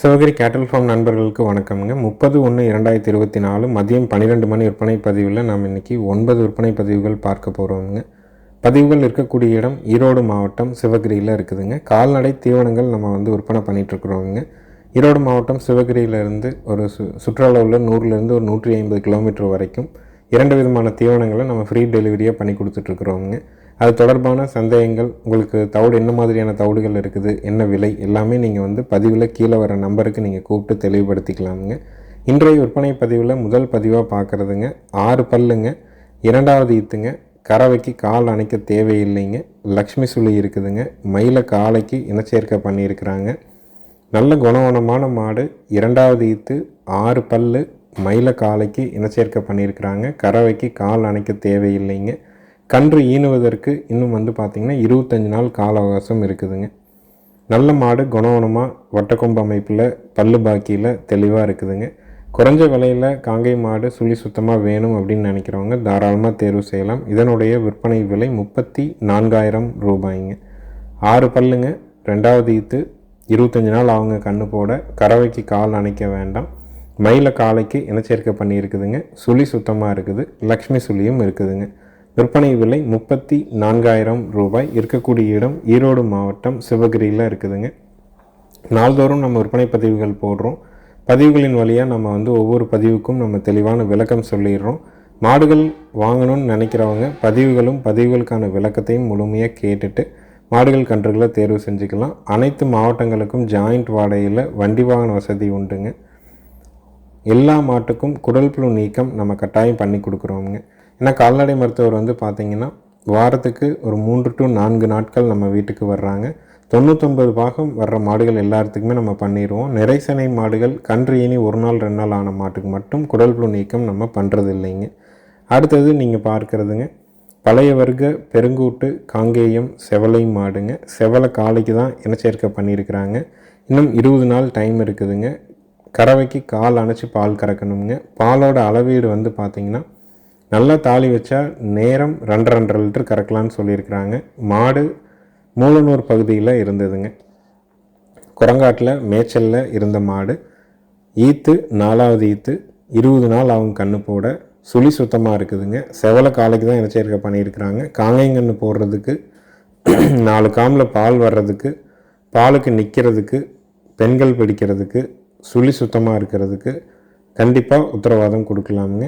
சிவகிரி கேட்டல் ஃபார்ம் நண்பர்களுக்கு வணக்கம்ங்க. முப்பது ஒன்று இரண்டாயிரத்தி இருபத்தி நாலு மதியம் பன்னிரெண்டு மணி விற்பனை பதிவில் நாம் இன்றைக்கி ஒன்பது விற்பனை பதிவுகள் பார்க்க போகிறோங்க பதிவுகள் இருக்கக்கூடிய இடம் ஈரோடு மாவட்டம் சிவகிரியில் இருக்குதுங்க. கால்நடை தீவனங்கள் நம்ம வந்து விற்பனை பண்ணிகிட்ருக்குறோங்க ஈரோடு மாவட்டம் சிவகிரியிலேருந்து ஒரு சு சுற்றுலாவில் நூறுலேருந்து ஒரு நூற்றி ஐம்பது கிலோமீட்டர் வரைக்கும் இரண்டு விதமான தீவனங்களை நம்ம ஃப்ரீ டெலிவரியாக பண்ணி கொடுத்துட்ருக்குறோங்க அது தொடர்பான சந்தேகங்கள் உங்களுக்கு தவிடு என்ன மாதிரியான தவிடுகள் இருக்குது என்ன விலை எல்லாமே நீங்கள் வந்து பதிவில் கீழே வர நம்பருக்கு நீங்கள் கூப்பிட்டு தெளிவுபடுத்திக்கலாமுங்க. இன்றைய விற்பனை பதிவில் முதல் பதிவாக பார்க்குறதுங்க ஆறு பல்லுங்க இரண்டாவது ஈத்துங்க கறவைக்கு கால் அணைக்க தேவையில்லைங்க லக்ஷ்மி சுழி இருக்குதுங்க மயில காலைக்கு இனச்சேர்க்கை பண்ணியிருக்கிறாங்க. நல்ல குணவனமான மாடு இரண்டாவது ஈத்து ஆறு பல்லு மயில காலைக்கு இனச்சேர்க்கை பண்ணியிருக்கிறாங்க கறவைக்கு கால் அணைக்க தேவையில்லைங்க கன்று ஈனுவதற்கு இன்னும் வந்து பார்த்திங்கன்னா இருபத்தஞ்சி நாள் கால அவகாசம் இருக்குதுங்க. நல்ல மாடு குணவனமாக வட்டக்கொம்பு அமைப்பில் பல்லு பாக்கியில் தெளிவாக இருக்குதுங்க. குறைஞ்ச விலையில் காங்கை மாடு சுழி சுத்தமாக வேணும் அப்படின்னு நினைக்கிறவங்க தாராளமாக தேர்வு செய்யலாம். இதனுடைய விற்பனை விலை முப்பத்தி நான்காயிரம் ரூபாய்ங்க. ஆறு பல்லுங்க ரெண்டாவது ஈத்து இருபத்தஞ்சி நாள் அவங்க கண்ணு போட. கறவைக்கு கால் அணைக்க வேண்டாம். மயில காலைக்கு இனச்சேர்க்கை பண்ணியிருக்குதுங்க. சுழி சுத்தமாக இருக்குது. லக்ஷ்மி சுழியும் இருக்குதுங்க. விற்பனை விலை முப்பத்தி நான்காயிரம் ரூபாய். இருக்கக்கூடிய இடம் ஈரோடு மாவட்டம் சிவகிரியில் இருக்குதுங்க. நாள்தோறும் நம்ம விற்பனை பதிவுகள் போடுறோம். பதிவுகளின் வழியாக நம்ம வந்து ஒவ்வொரு பதிவுக்கும் நம்ம தெளிவான விளக்கம் சொல்லிடுறோம். மாடுகள் வாங்கணும்னு நினைக்கிறவங்க பதிவுகளும் பதிவுகளுக்கான விளக்கத்தையும் முழுமையாக கேட்டுட்டு மாடுகள் கன்றுகளை தேர்வு செஞ்சுக்கலாம். அனைத்து மாவட்டங்களுக்கும் ஜாயிண்ட் வாடகையில் வண்டி வாகன வசதி உண்டுங்க. எல்லா மாட்டுக்கும் குடல் புழு நீக்கம் நம்ம கட்டாயம் பண்ணி கொடுக்குறோங்க ஏன்னா கால்நடை மருத்துவர் வந்து பார்த்திங்கன்னா வாரத்துக்கு ஒரு மூன்று டு நான்கு நாட்கள் நம்ம வீட்டுக்கு வர்றாங்க. தொண்ணூத்தொன்பது பாகம் வர்ற மாடுகள் எல்லாத்துக்குமே நம்ம பண்ணிடுவோம் நிறைசனை மாடுகள் கன்று இனி ஒரு நாள் ரெண்டு நாள் ஆன மாட்டுக்கு மட்டும் குடல் புழு நீக்கம் நம்ம பண்ணுறது இல்லைங்க அடுத்தது நீங்கள் பார்க்குறதுங்க பழைய வர்க்க பெருங்கூட்டு காங்கேயம் செவலை மாடுங்க. செவலை காலைக்கு தான் இனச்சேர்க்கை பண்ணியிருக்கிறாங்க. இன்னும் இருபது நாள் டைம் இருக்குதுங்க. கறவைக்கு கால் அணைச்சி பால் கறக்கணுங்க. பாலோட அளவீடு வந்து பார்த்திங்கன்னா நல்லா தாலி வச்சா நேரம் ரெண்டு ரெண்டரை லிட்டர் கறக்கலான்னு சொல்லியிருக்கிறாங்க. மாடு மூலனூர் பகுதியில் இருந்ததுங்க. குரங்காட்டில் மேய்ச்சலில் இருந்த மாடு. ஈத்து நாலாவது ஈத்து இருபது நாள் அவங்க கண்ணு போட. சுழி சுத்தமாக இருக்குதுங்க. செவலை காலைக்கு தான் இனச்சேர்க்கை பண்ணியிருக்கிறாங்க. காங்கைங்கன்று போடுறதுக்கு நாலு காமில் பால் வர்றதுக்கு பாலுக்கு நிற்கிறதுக்கு பெண்கள் பிடிக்கிறதுக்கு சுழி சுத்தமாக இருக்கிறதுக்கு கண்டிப்பாக உத்தரவாதம் கொடுக்கலாமுங்க.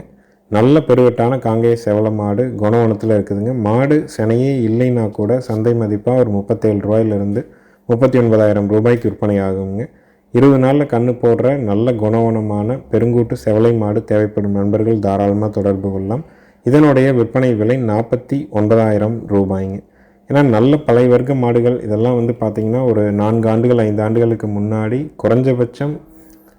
நல்ல பெருவெட்டான காங்கேய செவல மாடு குணவனத்தில் இருக்குதுங்க. மாடு சினையே இல்லைன்னா கூட சந்தை மதிப்பாக ஒரு முப்பத்தேழு ரூபாயிலிருந்து முப்பத்தி ஒன்பதாயிரம் ரூபாய்க்கு விற்பனை ஆகுங்க. இருபது நாளில் கன்று போடுற நல்ல குணவனமான பெருங்கூட்டு செவலை மாடு தேவைப்படும் நண்பர்கள் தாராளமாக தொடர்பு கொள்ளலாம். இதனுடைய விற்பனை விலை நாற்பத்தி ஒன்பதாயிரம் ரூபாய்ங்க. ஏன்னா நல்ல பழைய வர்க்க மாடுகள் இதெல்லாம் வந்து பார்த்திங்கன்னா ஒரு நான்கு ஆண்டுகள் ஐந்து ஆண்டுகளுக்கு முன்னாடி குறைஞ்சபட்சம்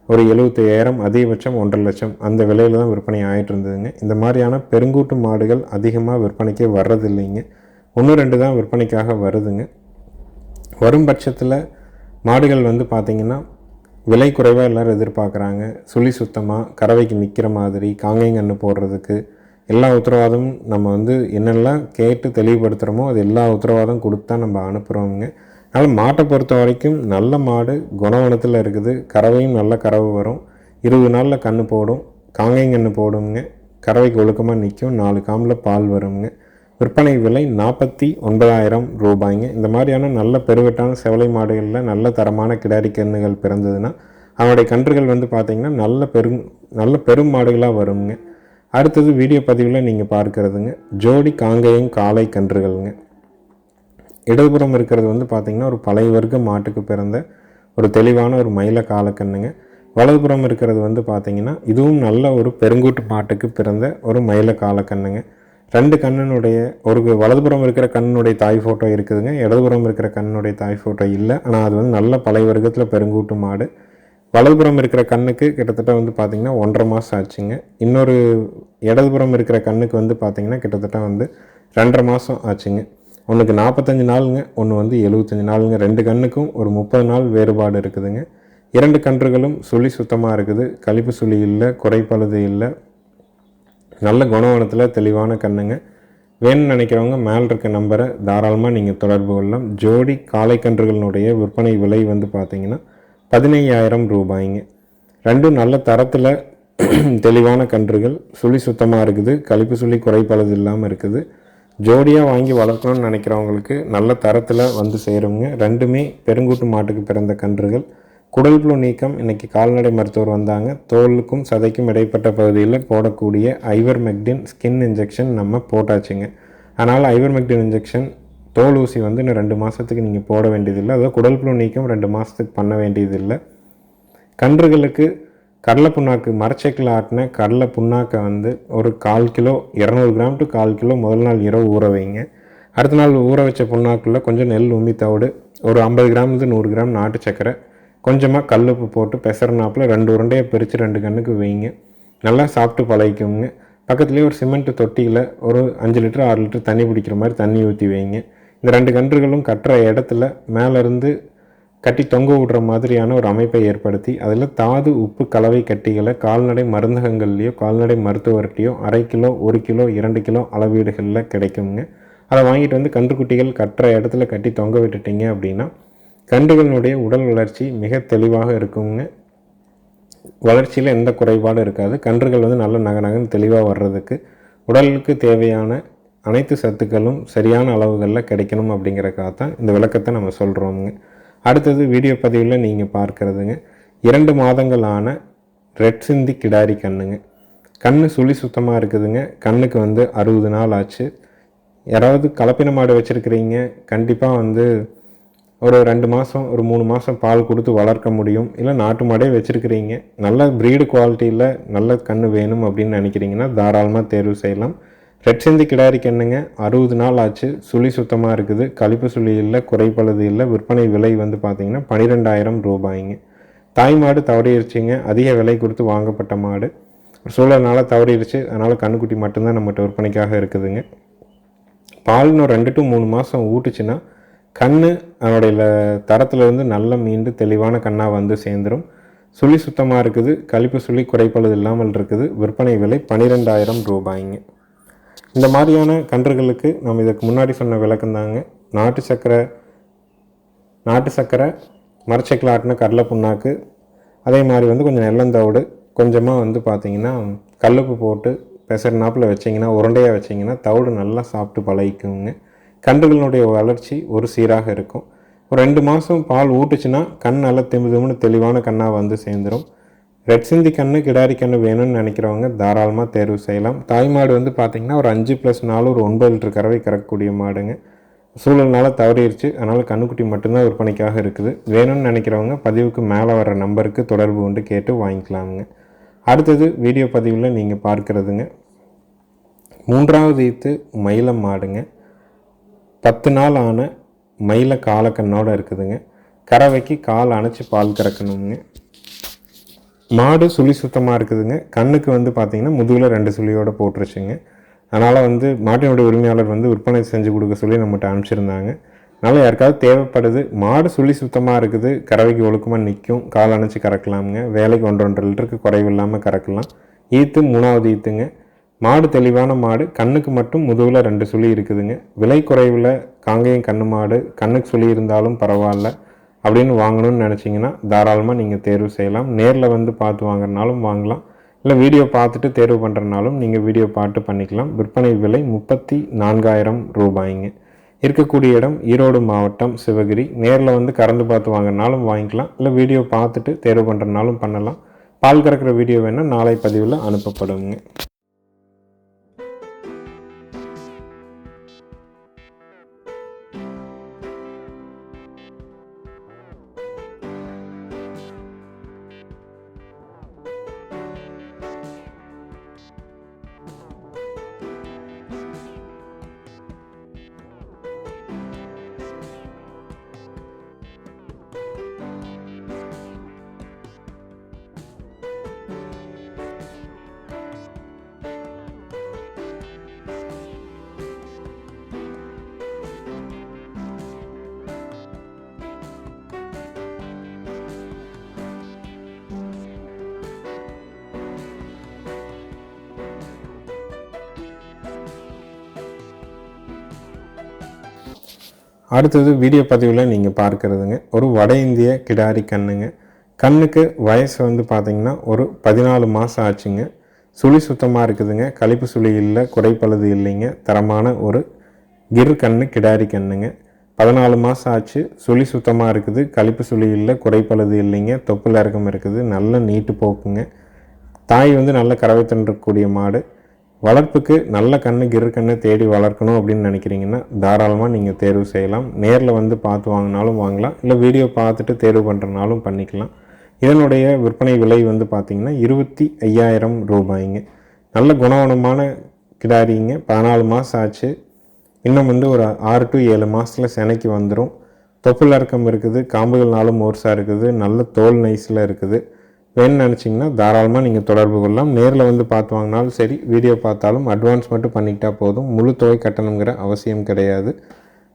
ஒரு எழுபத்தையாயிரம் அதிகபட்சம் ஒன்றரை லட்சம் அந்த விலையில் தான் விற்பனை ஆகிட்டு இருந்ததுங்க. இந்த மாதிரியான பெருங்கூட்டு மாடுகள் அதிகமாக விற்பனைக்கே வர்றதில்லைங்க. ஒன்று ரெண்டு தான் விற்பனைக்காக வருதுங்க. வரும் பட்சத்தில் மாடுகள் வந்து பார்த்திங்கன்னா விலை குறைவாக எல்லோரும் எதிர்பார்க்குறாங்க. சுழி சுத்தமாக கறவைக்கு நிற்கிற மாதிரி காங்கைங்கன்று போடுறதுக்கு எல்லா உத்தரவாதமும் நம்ம வந்து என்னெல்லாம் கேட்டு தெளிவுபடுத்துகிறோமோ அது எல்லா உத்தரவாதம் கொடுத்தா நம்ம அனுப்புகிறோங்க அதனால் மாட்டை பொறுத்த வரைக்கும் நல்ல மாடு குணவனத்தில் இருக்குது. கறவையும் நல்ல கறவை வரும். இருபது நாளில் கன்று போடும். காங்கைங்கன்று போடுங்க கறவைக்கு ஒழுக்கமாக நிற்கும் நாலு காமில் பால் வருங்க விற்பனை விலை நாற்பத்தி ஒன்பதாயிரம் ரூபாய்ங்க. இந்த மாதிரியான நல்ல பெருவெட்டான செவலை மாடுகளில் நல்ல தரமான கிடாரி கன்றுகள் பிறந்ததுன்னா அவனுடைய கன்றுகள் வந்து பார்த்திங்கன்னா நல்ல பெரும் நல்ல பெரும் மாடுகளாக வருங்க அடுத்தது வீடியோ பதிவில் நீங்கள் பார்க்குறதுங்க. ஜோடி காங்கேயம் காளை கன்றுகள்ங்க. இடதுபுறம் இருக்கிறது வந்து பார்த்திங்கன்னா ஒரு பழைய வர்க்க மாட்டுக்கு பிறந்த ஒரு தெளிவான ஒரு மயில காலக்கண்ணுங்க. வலதுபுறம் இருக்கிறது வந்து பார்த்திங்கன்னா இதுவும் நல்ல ஒரு பெருங்கூட்டு மாட்டுக்கு பிறந்த ஒரு மயில காலக்கண்ணுங்க. ரெண்டு கண்ணனுடைய ஒரு வலதுபுறம் இருக்கிற கண்ணுடைய தாய் ஃபோட்டோ இருக்குதுங்க. இடதுபுறம் இருக்கிற கண்ணுடைய தாய் ஃபோட்டோ இல்லை. ஆனால் அது வந்து நல்ல பழைய வர்க்கத்தில் பெருங்கூட்டு மாடு. வலதுபுறம் இருக்கிற கண்ணுக்கு கிட்டத்தட்ட வந்து பார்த்திங்கன்னா ஒன்றரை மாதம் ஆச்சுங்க. இன்னொரு இடதுபுறம் இருக்கிற கண்ணுக்கு வந்து பார்த்திங்கன்னா கிட்டத்தட்ட வந்து ரெண்டரை மாதம் ஆச்சுங்க. ஒன்றுக்கு நாற்பத்தஞ்சு நாளுங்க ஒன்று வந்து எழுபத்தஞ்சு நாளுங்க. ரெண்டு கண்ணுக்கும் ஒரு முப்பது நாள் வேறுபாடு இருக்குதுங்க. இரண்டு கன்றுகளும் சுழி சுத்தமாக இருக்குது. கழிப்பு சுழி இல்லை குறைப்பழுது இல்லை. நல்ல குணவனத்தில் தெளிவான கண்ணுங்க. வேணும்னு நினைக்கிறவங்க மேல் இருக்க நம்பரை தாராளமாக நீங்கள் தொடர்பு கொள்ளலாம். ஜோடி காளை கன்றுகளினுடைய விற்பனை விலை வந்து பார்த்தீங்கன்னா பதினையாயிரம் ரூபாய்ங்க. ரெண்டும் நல்ல தரத்தில் தெளிவான கன்றுகள். சுழி சுத்தமாக இருக்குது. கழிப்பு சுழி குறைப்பழுது இல்லாமல் இருக்குது. ஜோடியாக வாங்கி வளர்க்கணும்னு நினைக்கிறவங்களுக்கு நல்ல தரத்தில் வந்து சேருங்க. ரெண்டுமே பெருங்கூட்டு மாட்டுக்கு பிறந்த கன்றுகள். குடல் புழு நீக்கம் இன்றைக்கி கால்நடை மருத்துவர் வந்தாங்க. தோலுக்கும் சதைக்கும் இடைப்பட்ட பகுதியில் போடக்கூடிய ஐவர் மெக்டின் ஸ்கின் இன்ஜெக்ஷன் நம்ம போட்டாச்சுங்க. அதனால் ஐவர் மெக்டின் இன்ஜெக்ஷன் தோல் ஊசி வந்து இன்னும் ரெண்டு மாதத்துக்கு நீங்கள் போட வேண்டியதில்லை. அதாவது குடல் புழு நீக்கம் ரெண்டு மாதத்துக்கு பண்ண வேண்டியதில்லை. கன்றுகளுக்கு கடலை புண்ணாக்கு மரச்சக்கில் ஆட்டின கடலை புண்ணாக்கை வந்து ஒரு கால் கிலோ இரநூறு கிராம் டு கால் கிலோ முதல் நாள் இரவு ஊற வைங்க. அடுத்த நாள் ஊற வச்ச புண்ணாக்குள்ள கொஞ்சம் நெல் உமி தவிடு ஒரு ஐம்பது கிராம்லேருந்து நூறு கிராம் நாட்டு சக்கரை கொஞ்சமாக கல்லுப்பு போட்டு பெசரனாப்பில் ரெண்டு உருண்டையை பிரித்து ரெண்டு கண்ணுக்கு வைங்க. நல்லா சாப்பிட்டு பழகிக்கோங்க. பக்கத்துலேயே ஒரு சிமெண்ட் தொட்டியில் ஒரு அஞ்சு லிட்டர் ஆறு லிட்டர் தண்ணி பிடிக்கிற மாதிரி தண்ணி ஊற்றி வைங்க. இந்த ரெண்டு கன்றுகளும் கட்டுற இடத்துல மேலேருந்து கட்டி தொங்க விடுற மாதிரியான ஒரு அமைப்பை ஏற்படுத்தி அதில் தாது உப்பு கலவை கட்டிகளை கால்நடை மருந்தகங்கள்லேயோ கால்நடை மருத்துவர்கிட்டையோ அரை கிலோ ஒரு கிலோ இரண்டு கிலோ அளவீடுகளில் கிடைக்குங்க. அதை வாங்கிட்டு வந்து கன்றுக்குட்டிகள் கட்டுற இடத்துல கட்டி தொங்க விட்டுட்டீங்க அப்படின்னா கன்றுகளினுடைய உடல் வளர்ச்சி மிக தெளிவாக இருக்குங்க. வளர்ச்சியில் எந்த குறைபாடும் இருக்காது. கன்றுகள் வந்து நல்ல நக நகன்னு தெளிவாக வர்றதுக்கு உடலுக்கு தேவையான அனைத்து சத்துக்களும் சரியான அளவுகளில் கிடைக்கணும் அப்படிங்கிறக்காக தான் இந்த விளக்கத்தை நம்ம சொல்கிறோமுங்க அடுத்தது வீடியோ பதிவில் நீங்கள் பார்க்குறதுங்க. இரண்டு மாதங்களான ரெட் சிந்தி கிடாரி கண்ணுங்க. கண் சுழி சுத்தமாக இருக்குதுங்க. கண்ணுக்கு வந்து அறுபது நாள் ஆச்சு. யாராவது கலப்பின மாடு வச்சுருக்கிறீங்க கண்டிப்பாக வந்து ஒரு ரெண்டு மாதம் ஒரு மூணு மாதம் பால் கொடுத்து வளர்க்க முடியும். இல்லை நாட்டு மாடே வச்சுருக்கிறீங்க. நல்ல ப்ரீடு குவாலிட்டியில் நல்ல கன்று வேணும் அப்படின்னு நினைக்கிறீங்கன்னா தாராளமாக தேர்வு செய்யலாம். ரெட் சிந்தி கிடாரி கண்ணுங்க. அறுபது நாள் ஆச்சு. சுழி சுத்தமாக இருக்குது. கழிப்பு சுழி இல்லை குறைப்பழுது இல்லை. விற்பனை விலை வந்து பார்த்திங்கன்னா பன்னிரெண்டாயிரம் ரூபாய்ங்க. தாய் மாடு தவறிடுச்சிங்க அதிக விலை கொடுத்து வாங்கப்பட்ட மாடு. ஒரு சூழல்னால தவறிடுச்சு அதனால் கண்ணுக்குட்டி மட்டும்தான் நம்மகிட்ட விற்பனைக்காக இருக்குதுங்க. பால் இன்னும் ரெண்டு டு மூணு மாதம் ஊட்டுச்சுன்னா கண் அதனுடைய தரத்துலேருந்து நல்ல மீண்டு தெளிவான கண்ணாக வந்து சேர்ந்துடும் சுழி சுத்தமாக இருக்குது. கழிப்பு சுழி குறைப்பழுது இல்லாமல் இருக்குது. விற்பனை விலை பன்னிரெண்டாயிரம் ரூபாய்ங்க. இந்த மாதிரியான கன்றுகளுக்கு நம்ம இதுக்கு முன்னாடி சொன்ன விளக்கம் தாங்க. நாட்டு சக்கரை நாட்டு சக்கரை மரச்சக்கில் ஆட்டின கடலை புண்ணாக்கு அதே மாதிரி வந்து கொஞ்சம் நெல்லந்தோடு கொஞ்சமாக வந்து பார்த்திங்கன்னா கல்லுப்பு போட்டு பெசர் வச்சிங்கன்னா உருண்டையாக வச்சிங்கன்னா தவிடு நல்லா சாப்பிட்டு பழகிக்குங்க. கன்றுகளினுடைய வளர்ச்சி ஒரு சீராக இருக்கும். ஒரு ரெண்டு மாதம் பால் ஊட்டுச்சுன்னா கண் நல்லா திம்பு திம்புன்னு தெளிவான கண்ணாக வந்து சேர்ந்துடும் ரெட் சிந்தி கண்ணு கிடாரி கண்ணு வேணும்னு நினைக்கிறவங்க தாராளமாக தேர்வு செய்யலாம். தாய் மாடு வந்து பார்த்திங்கன்னா ஒரு அஞ்சு ப்ளஸ் நாலு ஒரு ஒன்பது லிட்டர் கறவை கறக்கக்கூடிய மாடுங்க. சூழல்னால தவறிடுச்சு அதனால் கண்ணுக்குட்டி மட்டும்தான் விற்பனைக்காக இருக்குது. வேணும்னு நினைக்கிறவங்க பதிவுக்கு மேலே வர நம்பருக்கு தொடர்பு கொண்டு கேட்டு வாங்கிக்கலாமுங்க. அடுத்தது வீடியோ பதிவில் நீங்கள் பார்க்குறதுங்க. மூன்றாவது ஈத்து மயிலம் மாடுங்க. பத்து நாள் ஆன மயில காலக்கண்ணோடு இருக்குதுங்க. கறவைக்கு கால் அணைச்சி பால் கறக்கணுங்க. மாடு சுழி சுத்தமாக இருக்குதுங்க. கண்ணுக்கு வந்து பார்த்திங்கன்னா முதுகில் ரெண்டு சுழியோடு போட்டுருச்சுங்க. அதனால் வந்து மாட்டினுடைய உரிமையாளர் வந்து விற்பனை செஞ்சு கொடுக்க சொல்லி நம்மகிட்ட அனுப்பிச்சிருந்தாங்க. அதனால் யாருக்காவது தேவைப்படுது மாடு சுழி சுத்தமாக இருக்குது கறவைக்கு ஒழுக்கமாக நிற்கும் கால் அணைச்சி கறக்கலாமுங்க. வேலைக்கு ஒன்று ஒன்றரை லிட்டருக்கு குறைவு இல்லாமல் கறக்கலாம். ஈத்து மூணாவது ஈத்துங்க. மாடு தெளிவான மாடு கண்ணுக்கு மட்டும் முதுகில் ரெண்டு சுழி இருக்குதுங்க. விலை குறைவில் காங்கேயம் கண்ணு மாடு கண்ணுக்கு சுழி இருந்தாலும் பரவாயில்ல. அப்படின்னு வாங்கணும்னு நினச்சிங்கன்னா தாராளமாக நீங்கள் தேர்வு செய்யலாம். நேரில் வந்து பார்த்து வாங்குறனாலும் வாங்கலாம். இல்லை வீடியோ பார்த்துட்டு தேர்வு பண்ணுறனாலும் நீங்கள் வீடியோ பார்த்து பண்ணிக்கலாம். விற்பனை விலை முப்பத்தி நான்காயிரம் ரூபாய்ங்க. இருக்கக்கூடிய இடம் ஈரோடு மாவட்டம் சிவகிரி. நேரில் வந்து கறந்து பார்த்து வாங்கினாலும் வாங்கிக்கலாம். இல்லை வீடியோ பார்த்துட்டு தேர்வு பண்ணுறனாலும் பண்ணலாம். பால் கறக்கிற வீடியோ வேணால் நாளை பதிவில் அனுப்பப்படுங்க. அடுத்தது வீடியோ பதிவில் நீங்கள் பார்க்குறதுங்க. ஒரு வட இந்திய கிடாரி கண்ணுங்க. கண்ணுக்கு வயசு வந்து பார்த்திங்கன்னா ஒரு பதினாலு மாதம் ஆச்சுங்க. சுழி சுத்தமாக இருக்குதுங்க. கழிப்பு சுழி இல்லை குறைப்பழுது இல்லைங்க. தரமான ஒரு கிர் கண்ணு கிடாரி கண்ணுங்க. பதினாலு மாதம் ஆச்சு. சுழி சுத்தமாக இருக்குது. கழிப்பு சுழி இல்லை குறைப்பழுது இல்லைங்க. தொப்புள் இறக்கம் இருக்குது. நல்ல நீட்டு போக்குங்க. தாய் வந்து நல்ல கறவை தண்டக்கூடிய மாடு. வளர்ப்புக்கு நல்ல கண்ணு கிரு கண்ணு தேடி வளர்க்கணும் அப்படின்னு நினைக்கிறீங்கன்னா தாராளமாக நீங்கள் தேர்வு செய்யலாம். நேரில் வந்து பார்த்து வாங்கினாலும் வாங்கலாம். இல்லை வீடியோ பார்த்துட்டு தேர்வு பண்ணுறனாலும் பண்ணிக்கலாம். இதனுடைய விற்பனை விலை வந்து பார்த்திங்கன்னா இருபத்தி ஐயாயிரம் ரூபாய்ங்க. நல்ல குணவனமான கிடாரிங்க. பதினாலு மாதம் ஆச்சு. இன்னும் வந்து ஒரு ஆறு டு ஏழு மாதத்தில் செனைக்கு வந்துடும் தொப்புள் இறக்கம் இருக்குது. காம்புகள்னாலும் மோர்ஸாக இருக்குது. நல்ல தோல் நைஸில் இருக்குது. வேணும்னு நினச்சிங்கன்னா தாராளமாக நீங்கள் தொடர்பு கொள்ளலாம். நேரில் வந்து பார்த்து வாங்கினாலும் சரி வீடியோ பார்த்தாலும் அட்வான்ஸ் மட்டும் பண்ணிக்கிட்டா போதும். முழு தொகை கட்டணுங்கிற அவசியம் கிடையாது.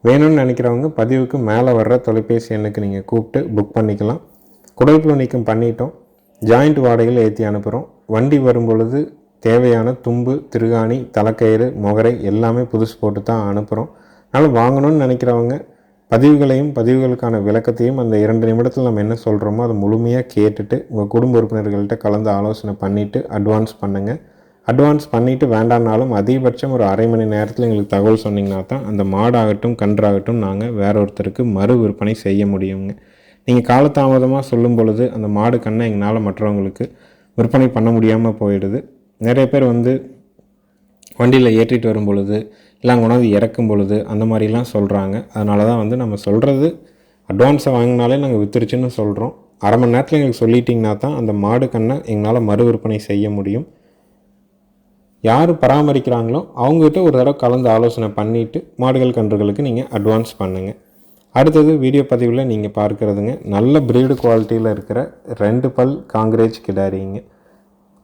வேணும்னு நினைக்கிறவங்க பதிவுக்கு மேலே வர்ற தொலைபேசி எண்ணுக்கு நீங்கள் கூப்பிட்டு புக் பண்ணிக்கலாம். குடைப்புல நீக்கம் பண்ணிட்டோம். ஜாயிண்ட் வாடகையில் ஏற்றி அனுப்புகிறோம் வண்டி வரும் பொழுது தேவையான தும்பு திருகாணி தலைக்கயிறு முகரை எல்லாமே புதுசு போட்டு தான் அனுப்புகிறோம் அதனால் வாங்கணும்னு நினைக்கிறவங்க பதிவுகளையும் பதிவுகளுக்கான விளக்கத்தையும் அந்த இரண்டு நிமிடத்தில் நம்ம என்ன சொல்கிறோமோ அதை முழுமையாக கேட்டுட்டு உங்கள் குடும்ப உறுப்பினர்கள்ட்ட கலந்து ஆலோசனை பண்ணிவிட்டு அட்வான்ஸ் பண்ணுங்கள் அட்வான்ஸ் பண்ணிவிட்டு வேண்டாம்னாலும் அதிகபட்சம் ஒரு அரை மணி நேரத்தில் எங்களுக்கு தகவல் சொன்னிங்கன்னா தான் அந்த மாடாகட்டும் கன்றாகட்டும் நாங்கள் வேற ஒருத்தருக்கு மறு விற்பனை செய்ய முடியுங்க. நீங்கள் காலதாமதமாக சொல்லும் பொழுது அந்த மாடு கண்ணை எங்களால் மற்றவங்களுக்கு விற்பனை பண்ண முடியாமல் போயிடுது. நிறைய பேர் வந்து வண்டியில் ஏற்றிட்டு வரும் பொழுது இல்லை அங்கே கொண்டாந்து இறக்கும் பொழுது அந்த மாதிரிலாம் சொல்கிறாங்க அதனால தான் வந்து நம்ம சொல்கிறது அட்வான்ஸை வாங்கினாலே நாங்கள் வித்துருச்சுன்னு சொல்கிறோம் அரை மணி நேரத்தில் எங்களுக்கு சொல்லிட்டிங்கன்னா தான் அந்த மாடு கண்ணை எங்களால் மறு விற்பனை செய்ய முடியும். யார் பராமரிக்கிறாங்களோ அவங்ககிட்ட ஒரு தடவை கலந்து ஆலோசனை பண்ணிவிட்டு மாடுகள் கன்றுகளுக்கு நீங்கள் அட்வான்ஸ் பண்ணுங்கள் அடுத்தது வீடியோ பதிவில் நீங்கள் பார்க்குறதுங்க நல்ல ப்ரீடு குவாலிட்டியில் இருக்கிற ரெண்டு பல் காங்கிரேஜ் கிடாரிங்க.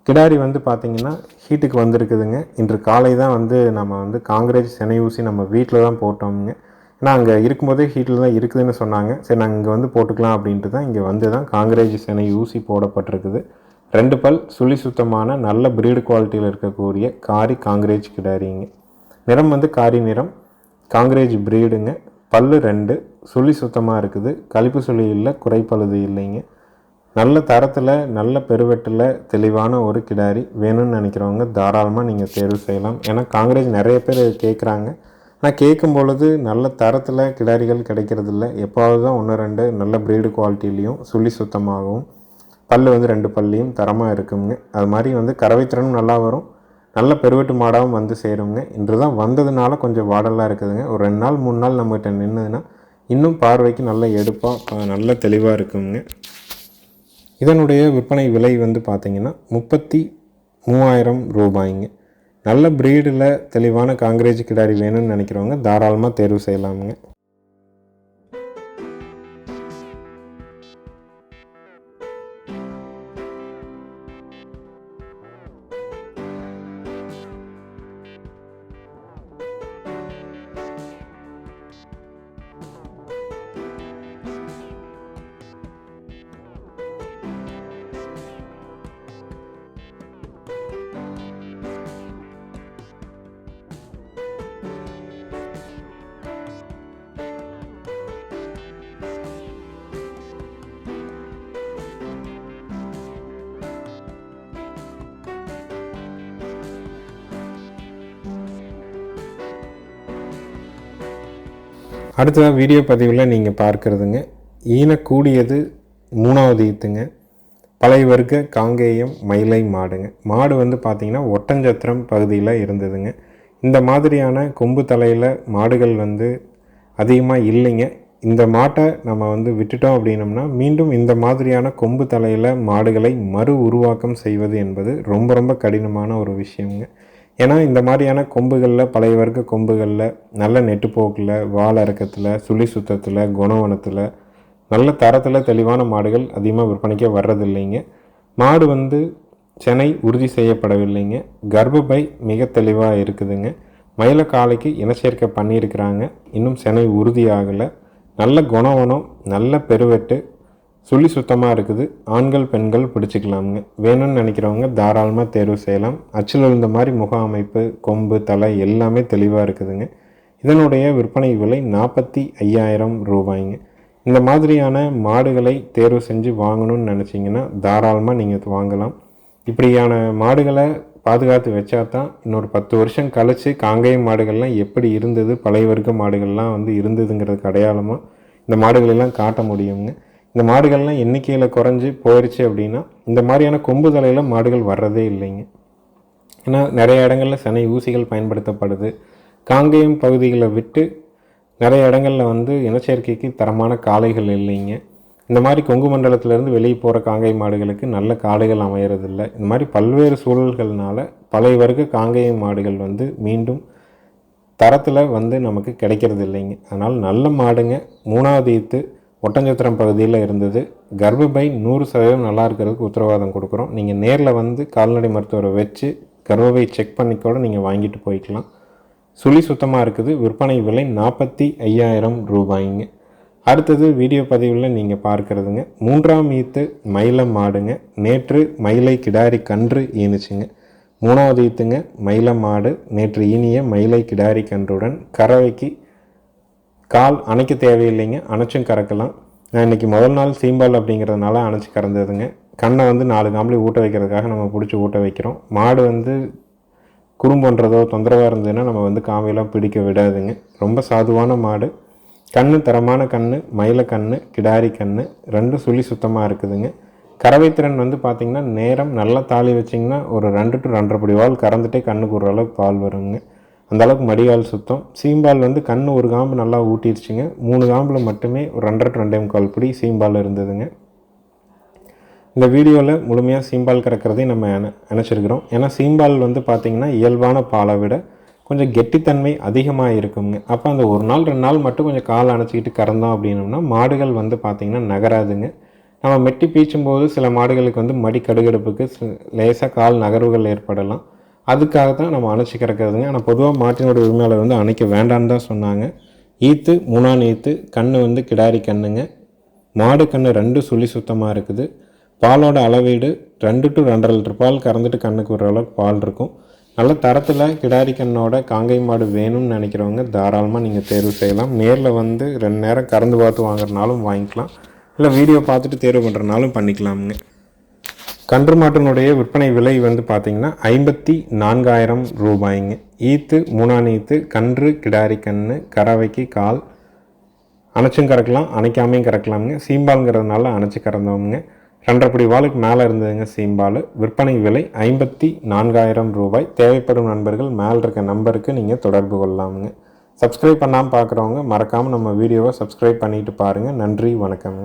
கிடாரி வந்து பார்த்திங்கன்னா ஹீட்டுக்கு வந்திருக்குதுங்க. இன்று காலை தான் வந்து நம்ம வந்து காங்கிரேஜ் செனை ஊசி நம்ம வீட்டில் தான் போட்டோமுங்க. ஏன்னா அங்கே இருக்கும்போதே ஹீட்டில் தான் இருக்குதுன்னு சொன்னாங்க. சரி நாங்கள் இங்கே வந்து போட்டுக்கலாம் அப்படின்ட்டு தான் இங்கே வந்து தான் காங்கிரேஜ் செனை ஊசி போடப்பட்டிருக்குது. ரெண்டு பல் சுழி சுத்தமான நல்ல பிரீடு குவாலிட்டியில் இருக்கக்கூடிய காரி காங்கிரேஜ் கிடாரிங்க. நிறம் வந்து காரி நிறம் காங்கிரேஜ் பிரீடுங்க பல்லு ரெண்டு சுழி சுத்தமாக இருக்குது. கழிப்பு சுழி இல்லை குறைப்பழுது இல்லைங்க. நல்ல தரத்தில் நல்ல பெருவெட்டில் தெளிவான ஒரு கிடாரி வேணும்னு நினைக்கிறவங்க தாராளமாக நீங்கள் தேர்வு செய்யலாம். ஏன்னா காங்கிரஸ் நிறைய பேர் கேட்குறாங்க ஆனால் கேட்கும் பொழுது நல்ல தரத்தில் கிடாரிகள் கிடைக்கிறதில்ல. எப்போவாவது தான் ஒன்று ரெண்டு நல்ல ப்ரீடு குவாலிட்டிலையும் சுழி சுத்தமாகவும் பல் வந்து ரெண்டு பல்லையும் தரமாக இருக்குங்க. அது மாதிரி வந்து கறவைத்திறனும் நல்லா வரும். நல்ல பெருவெட்டு மாடாகவும் வந்து சேருங்க. இன்று தான் வந்ததுனால கொஞ்சம் வாடலாக இருக்குதுங்க. ஒரு ரெண்டு நாள் மூணு நாள் நம்மகிட்ட நின்றுதுன்னா இன்னும் பார்வைக்கு நல்ல எடுப்பாக நல்ல தெளிவாக இருக்குங்க. இதனுடைய விற்பனை விலை வந்து பார்த்திங்கன்னா முப்பத்தி மூவாயிரம் ரூபாய்ங்க. நல்ல ப்ரீடில் தெளிவான காங்கிரேஜ் கிடாரி வேணும்னு நினைக்கிறவங்க தாராளமாக தேர்வு செய்யலாமுங்க. அடுத்ததாக வீடியோ பதிவில் நீங்கள் பார்க்குறதுங்க. ஈனக்கூடியது மூணாவது ஈத்துங்க. பழைய வர்க்க காங்கேயம் மயிலை மாடுங்க. மாடு வந்து பார்த்திங்கன்னா ஒட்டஞ்சத்திரம் பகுதியில் இருந்ததுங்க. இந்த மாதிரியான கொம்பு தலையில் மாடுகள் வந்து அதிகமாக இல்லைங்க. இந்த மாட்டை நம்ம வந்து விட்டுட்டோம் அப்படின்னம்னா மீண்டும் இந்த மாதிரியான கொம்பு தலையில் மாடுகளை மறு உருவாக்கம் செய்வது என்பது ரொம்ப ரொம்ப கடினமான ஒரு விஷயங்க. ஏன்னா இந்த மாதிரியான கொம்புகளில் பழைய வர்க்க கொம்புகளில் நல்ல நெட்டுப்போக்கில் வால் இறக்கத்தில் சுழி சுத்தத்தில் குணவனத்தில் நல்ல தரத்தில் தெளிவான மாடுகள் அதிகமாக விற்பனைக்கே வர்றதில்லைங்க. மாடு வந்து செனை உறுதி செய்யப்படவில்லைங்க. கர்ப்பப்பை மிக தெளிவாக இருக்குதுங்க. மயில காலைக்கு இனச்சேர்க்கை பண்ணியிருக்கிறாங்க. இன்னும் செனை உறுதியாகலை நல்ல குணவனம் நல்ல பெருவெட்டு சுழி சுத்தமாக இருக்குது. ஆண்கள் பெண்கள் பிடிச்சிக்கலாமுங்க வேணும்னு நினைக்கிறவங்க தாராளமாக தேர்வு செய்யலாம். அச்சில் இருந்த மாதிரி முக அமைப்பு கொம்பு தலை எல்லாமே தெளிவாக இருக்குதுங்க. இதனுடைய விற்பனை விலை நாற்பத்தி ஐயாயிரம் ரூபாய்ங்க. இந்த மாதிரியான மாடுகளை தேர்வு செஞ்சு வாங்கணும்னு நினச்சிங்கன்னா தாராளமாக நீங்கள் வாங்கலாம். இப்படியான மாடுகளை பாதுகாத்து வச்சா தான் இன்னொரு பத்து வருஷம் கழித்து காங்கேயம் மாடுகள்லாம் எப்படி இருந்தது பழைய வர்க்க மாடுகள்லாம் வந்து இருந்ததுங்கிறதுக்கு அடையாளமாக இந்த மாடுகளெல்லாம் காட்ட முடியுங்க. இந்த மாடுகள்லாம் எண்ணிக்கையில் குறைஞ்சி போயிடுச்சு அப்படின்னா இந்த மாதிரியான கொம்பு தலையில் மாடுகள் வர்றதே இல்லைங்க. ஏன்னா நிறைய இடங்களில் சனை ஊசிகள் பயன்படுத்தப்படுது. காங்கேயம் பகுதிகளை விட்டு நிறைய இடங்களில் வந்து இனச்சேர்க்கைக்கு தரமான காளைகள் இல்லைங்க. இந்த மாதிரி கொங்கு மண்டலத்திலேருந்து வெளியே போகிற காங்கை மாடுகளுக்கு நல்ல காளைகள் அமையறதில்ல. இந்த மாதிரி பல்வேறு சூழல்கள்னால பழைய வர்க்க காங்கேய மாடுகள் வந்து மீண்டும் தரத்தில் வந்து நமக்கு கிடைக்கிறது இல்லைங்க அதனால் நல்ல மாடுங்க. மூணாவது ஈத்து ஒட்டஞ்சத்திரம் பகுதியில் இருந்தது. கர்ப்பப்பை நூறு சதவீதம் நல்லா இருக்கிறதுக்கு உத்தரவாதம் கொடுக்குறோம். நீங்கள் நேரில் வந்து கால்நடை மருத்துவரை வச்சு கர்ப்பப்பை செக் பண்ணி கூட நீங்கள் வாங்கிட்டு போய்க்கலாம். சுழி சுத்தமாக இருக்குது. விற்பனை விலை நாற்பத்தி ஐயாயிரம் ரூபாய்ங்க. அடுத்தது வீடியோ பதிவில் நீங்கள் பார்க்குறதுங்க. மூன்றாம் ஈத்து மயிலம் மாடுங்க. நேற்று மயிலை கிடாரி கன்று ஈனுச்சுங்க. மூணாவது ஈத்துங்க மயிலம் மாடு. நேற்று ஈனிய மயிலை கிடாரி கன்றுடன் கறவைக்கு கால் அணைக்க தேவையில்லைங்க. அணைச்சும் கறக்கலாம். நான் இன்றைக்கி முதல் நாள் சீம்பால் அப்படிங்கிறதுனால அணைச்சி கறந்ததுங்க. கண்ணை வந்து நாலு காம்பளி ஊட்ட வைக்கிறதுக்காக நம்ம பிடிச்சி ஊட்ட வைக்கிறோம். மாடு வந்து குறும்புன்றதோ தொந்தரவாக இருந்ததுன்னா நம்ம வந்து காமையெல்லாம் பிடிக்க விடாதுங்க. ரொம்ப சாதுவான மாடு. கண்ணு தரமான கண் மயில கண் கிடாரி கண் ரெண்டும் சுழி சுத்தமாக இருக்குதுங்க. கறவைத்திறன் வந்து பார்த்திங்கன்னா நேரம் நல்லா தாலி வச்சிங்கன்னா ஒரு ரெண்டு டு ரெண்டரை படி வால் கறந்துட்டே கண்ணுக்கு ஒரு அளவுக்கு பால் வருங்க. அந்தளவுக்கு மடிகால் சுத்தம். சீம்பால் வந்து கண் ஒரு காம்பு நல்லா ஊட்டிருச்சுங்க. மூணு காம்பில் மட்டுமே ஒரு ரெண்டரை டு ரெண்டே முக்கால் பிடி சீம்பால் இருந்ததுங்க. இந்த வீடியோவில் முழுமையாக சீம்பால் கறக்கிறதையும் நம்ம நினச்சிருக்கிறோம் ஏன்னா சீம்பால் வந்து பார்த்திங்கன்னா இயல்பான பாலை விட கொஞ்சம் கெட்டித்தன்மை அதிகமாக இருக்குங்க. அப்போ அந்த ஒரு நாள் ரெண்டு நாள் மட்டும் கொஞ்சம் கால் அணைச்சிக்கிட்டு கறந்தோம் அப்படின்னோம்னா மாடுகள் வந்து பார்த்திங்கன்னா நகராதுங்க. நம்ம மெட்டி பீச்சும் போது சில மாடுகளுக்கு வந்து மடி கடுகடுப்புக்கு லேசாக கால் நகர்வுகள் ஏற்படலாம். அதுக்காக தான் நம்ம அணைச்சி கிடக்கிறதுங்க. ஆனால் பொதுவாக மாட்டினோட உரிமையாளர் வந்து அணைக்க வேண்டான்னு தான் சொன்னாங்க. ஈத்து மூணான் ஈத்து கண் வந்து கிடாரி கண்ணுங்க. மாடு கண் ரெண்டு சுழி சுத்தமாக இருக்குது. பாலோட அளவீடு ரெண்டு டு ரெண்டரை லிட்டர் பால் கறந்துட்டு கண்ணுக்கு விடுற அளவுக்கு பால் இருக்கும். நல்ல தரத்தில் கிடாரி கண்ணோட காங்கை மாடு வேணும்னு நினைக்கிறவங்க தாராளமாக நீங்கள் தேர்வு செய்யலாம். நேரில் வந்து ரெண்டு நேரம் கறந்து பார்த்து வாங்குறனாலும் வாங்கிக்கலாம். இல்லை வீடியோ பார்த்துட்டு தேர்வு பண்ணுறனாலும் பண்ணிக்கலாமுங்க. கன்று மாட்டினுடைய விற்பனை விலை வந்து பார்த்திங்கன்னா ஐம்பத்தி நான்காயிரம் ரூபாய்ங்க. ஈத்து மூணான் ஈத்து கன்று கிடாரி கன்று கறவைக்கு கால் அணைச்சும் கறக்கலாம் அணைக்காமையும் கறக்கலாமுங்க. சீம்பாலுங்கிறதுனால அணைச்சி கறந்தவங்க. ரெண்டரைப்படி வாளுக்கு மேலே இருந்ததுங்க சீம்பால். விற்பனை விலை ஐம்பத்தி நான்காயிரம் ரூபாய். தேவைப்படும் நண்பர்கள் மேலே இருக்க நம்பருக்கு நீங்கள் தொடர்பு கொள்ளலாமுங்க. சப்ஸ்கிரைப் பண்ணாமல் பார்க்குறவங்க மறக்காமல் நம்ம வீடியோவை சப்ஸ்கிரைப் பண்ணிட்டு பாருங்கள் நன்றி வணக்கங்க